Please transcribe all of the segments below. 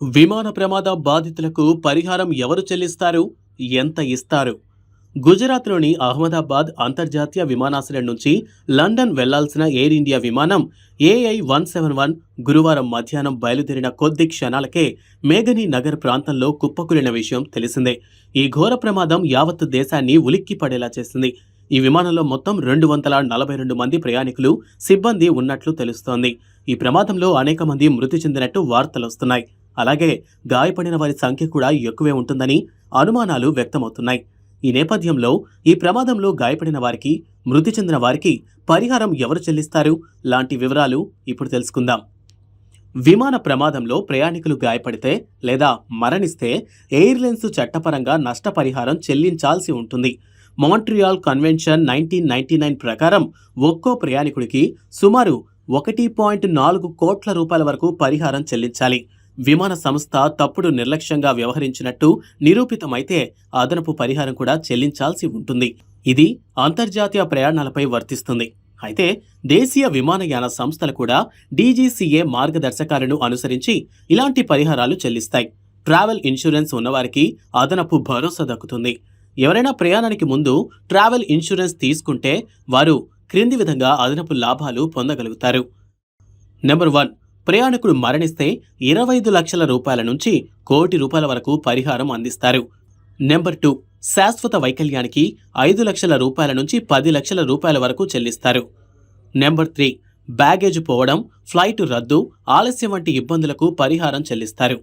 విమాన ప్రమాద బాధితులకు పరిహారం ఎవరు చెల్లిస్తారు? ఎంత ఇస్తారు? గుజరాత్లోని అహ్మదాబాద్ అంతర్జాతీయ విమానాశ్రయం నుంచి లండన్ వెళ్ళాల్సిన ఎయిర్ ఇండియా విమానం ఏఐ వన్ సెవెన్ వన్ గురువారం మధ్యాహ్నం బయలుదేరిన కొద్ది క్షణాలకే మేఘని నగర్ ప్రాంతంలో కుప్పకూలిన విషయం తెలిసిందే. ఈ ఘోర ప్రమాదం యావత్తు దేశాన్ని ఉలిక్కి పడేలా చేసింది. ఈ విమానంలో మొత్తం రెండు వందల నలభై రెండు మంది ప్రయాణికులు సిబ్బంది ఉన్నట్లు తెలుస్తోంది. ఈ ప్రమాదంలో అనేక మంది మృతి చెందినట్టు వార్తలొస్తున్నాయి అలాగే గాయపడిన వారి సంఖ్య కూడా ఎక్కువే ఉంటుందని అనుమానాలు వ్యక్తమవుతున్నాయి. ఈ నేపథ్యంలో ఈ ప్రమాదంలో గాయపడిన వారికి మృతి చెందిన వారికి పరిహారం ఎవరు చెల్లిస్తారు? లాంటి వివరాలు ఇప్పుడు తెలుసుకుందాం. విమాన ప్రమాదంలో ప్రయాణికులు గాయపడితే లేదా మరణిస్తే ఎయిర్లైన్స్ చట్టపరంగా నష్టపరిహారం చెల్లించాల్సి ఉంటుంది. Montreal Convention nineteen ninety nine ప్రకారం ఒక్కో ప్రయాణికుడికి సుమారు ఒకటి పాయింట్ నాలుగు కోట్ల రూపాయల వరకు పరిహారం చెల్లించాలి. విమాన సంస్థ తప్పుడు నిర్లక్ష్యంగా వ్యవహరించినట్టు నిరూపితమైతే అదనపు పరిహారం కూడా చెల్లించాల్సి ఉంటుంది. ఇది అంతర్జాతీయ ప్రయాణాలపై వర్తిస్తుంది. అయితే దేశీయ విమానయాన సంస్థలు కూడా డీజీసీఏ మార్గదర్శకాలను అనుసరించి ఇలాంటి పరిహారాలు చెల్లిస్తాయి. ట్రావెల్ ఇన్సూరెన్స్ ఉన్నవారికి అదనపు భరోసా దక్కుతుంది. ఎవరైనా ప్రయాణానికి ముందు ట్రావెల్ ఇన్సూరెన్స్ తీసుకుంటే వారు క్రింది విధంగా అదనపు లాభాలు పొందగలుగుతారు. నెంబర్ వన్ ప్రయాణికుడు మరణిస్తే ఇరవై ఐదు లక్షల రూపాయల నుంచి కోటి రూపాయల వరకు పరిహారం అందిస్తారు. నెంబర్ టూ శాశ్వత వైకల్యానికి ఐదు లక్షల రూపాయల నుంచి పది లక్షల రూపాయల వరకు చెల్లిస్తారు. నెంబర్ త్రీ బ్యాగేజ్ పోవడం ఫ్లైట్ రద్దు ఆలస్యం వంటి ఇబ్బందులకు పరిహారం చెల్లిస్తారు.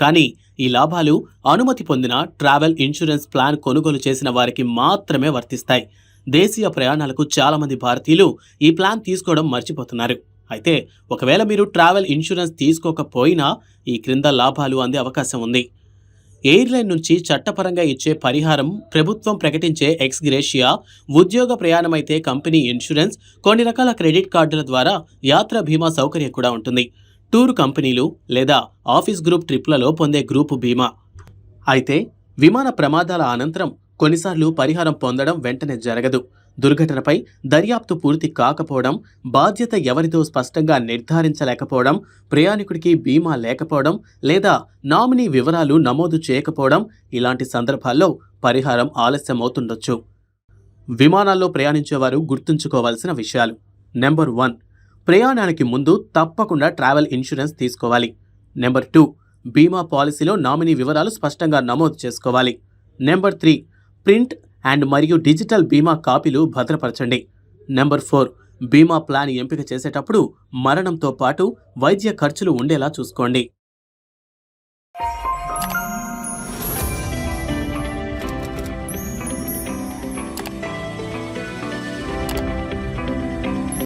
కానీ ఈ లాభాలు అనుమతి పొందిన ట్రావెల్ ఇన్సూరెన్స్ ప్లాన్ కొనుగోలు చేసిన వారికి మాత్రమే వర్తిస్తాయి. దేశీయ ప్రయాణాలకు చాలామంది భారతీయులు ఈ ప్లాన్ తీసుకోవడం మర్చిపోతున్నారు. అయితే ఒకవేళ మీరు ట్రావెల్ ఇన్సూరెన్స్ తీసుకోకపోయినా ఈ క్రింద లాభాలు అందే అవకాశం ఉంది. ఎయిర్లైన్ నుంచి చట్టపరంగా ఇచ్చే పరిహారం ప్రభుత్వం ప్రకటించే ఎక్స్గ్రేషియా ఉద్యోగ ప్రయాణమైతే కంపెనీ ఇన్సూరెన్స్ కొన్ని రకాల క్రెడిట్ కార్డుల ద్వారా యాత్ర బీమా సౌకర్యం కూడా ఉంటుంది. టూర్ కంపెనీలు లేదా ఆఫీస్ గ్రూప్ ట్రిప్లలో పొందే గ్రూపు బీమా. అయితే విమాన ప్రమాదాల అనంతరం కొన్నిసార్లు పరిహారం పొందడం వెంటనే జరగదు. దుర్ఘటనపై దర్యాప్తు పూర్తి కాకపోవడం బాధ్యత ఎవరితో స్పష్టంగా నిర్ధారించలేకపోవడం ప్రయాణికుడికి బీమా లేకపోవడం లేదా నామినీ వివరాలు నమోదు చేయకపోవడం ఇలాంటి సందర్భాల్లో పరిహారం ఆలస్యం అవుతుండొచ్చు విమానాల్లో ప్రయాణించేవారు గుర్తుంచుకోవాల్సిన విషయాలు. నెంబర్ వన్ ప్రయాణానికి ముందు తప్పకుండా ట్రావెల్ ఇన్సూరెన్స్ తీసుకోవాలి. నెంబర్ టూ బీమా పాలసీలో నామినీ వివరాలు స్పష్టంగా నమోదు చేసుకోవాలి. నెంబర్ త్రీ ప్రింట్ అండ్ మరియు డిజిటల్ బీమా కాపీలు భద్రపరచండి. నెంబర్ ఫోర్ బీమా ప్లాన్ ఎంపిక చేసేటప్పుడు మరణంతో పాటు వైద్య ఖర్చులు ఉండేలా చూసుకోండి.